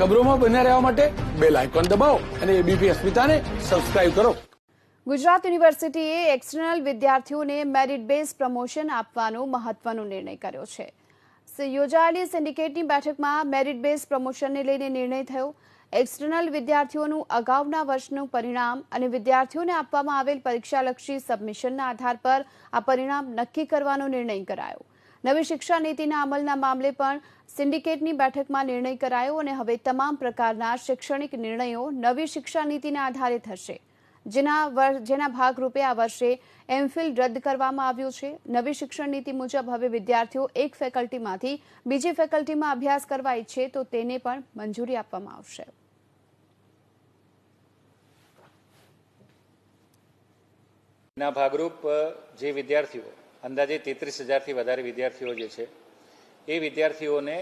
ખબરોમાં બન્યા રહેવા માટે બેલ આઇકોન દબાવો અને એબીપી અસ્મિતાને સબસ્ક્રાઇબ કરો. ગુજરાત યુનિવર્સિટીએ એક્સટર્નલ વિદ્યાર્થીઓને મેરિટ બેઝ પ્રમોશન આપવાનો મહત્વનો નિર્ણય કર્યો છે. યોજાયેલી સિન્ડિકેટની બેઠકમાં મેરિટ બેઝ પ્રમોશનને લઈને નિર્ણય થયો. એક્સટર્નલ વિદ્યાર્થીઓનું અગાઉના વર્ષનું પરિણામ અને વિદ્યાર્થીઓને આપવામાં આવેલ પરીક્ષાલક્ષી સબમિશનના આધાર પર આ પરિણામ નક્કી કરવાનો નિર્ણય કરાયો. નવી શિક્ષા નીતિના અમલના મામલે પણ સિન્ડિકેટની બેઠકમાં નિર્ણય કરાયો અને હવે તમામ પ્રકારના શૈક્ષણિક નિર્ણયો નવી શિક્ષા નીતિના આધારે થશે. જેના જેના ભાગરૂપે આ વર્ષે એમફિલ રદ કરવામાં આવ્યું છે. નવી શિક્ષણ નીતિ મુજબ હવે વિદ્યાર્થીઓ એક ફેકલ્ટીમાંથી બીજી ફેકલ્ટીમાં અભ્યાસ કરવા ઈચ્છે તો તેને પણ મંજૂરી આપવામાં આવશે. ભાગરૂપ જે વિદ્યાર્થીઓ અંદાજે તેત્રીસ હજારથી વધારે વિદ્યાર્થીઓ જે છે, એ વિદ્યાર્થીઓને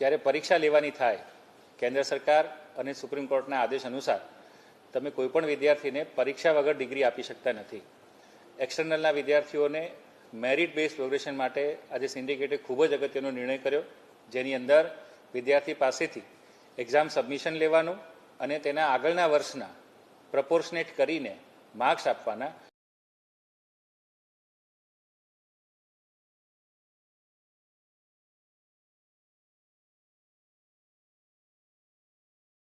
જ્યારે પરીક્ષા લેવાની થાય, કેન્દ્ર સરકાર અને સુપ્રીમ કોર્ટના આદેશ અનુસાર, તમે કોઈપણ વિદ્યાર્થીને પરીક્ષા વગર ડિગ્રી આપી શકતા નથી. એક્સટર્નલના વિદ્યાર્થીઓને મેરિટ બેઝ પ્રોગ્રેશન માટે આજે સિન્ડિકેટે ખૂબ જ અગત્યનો નિર્ણય કર્યો, જેની અંદર વિદ્યાર્થી પાસેથી એક્ઝામ સબમિશન લેવાનું અને તેના આગળના વર્ષના પ્રપોર્શનેટ કરીને માર્ક્સ આપવાના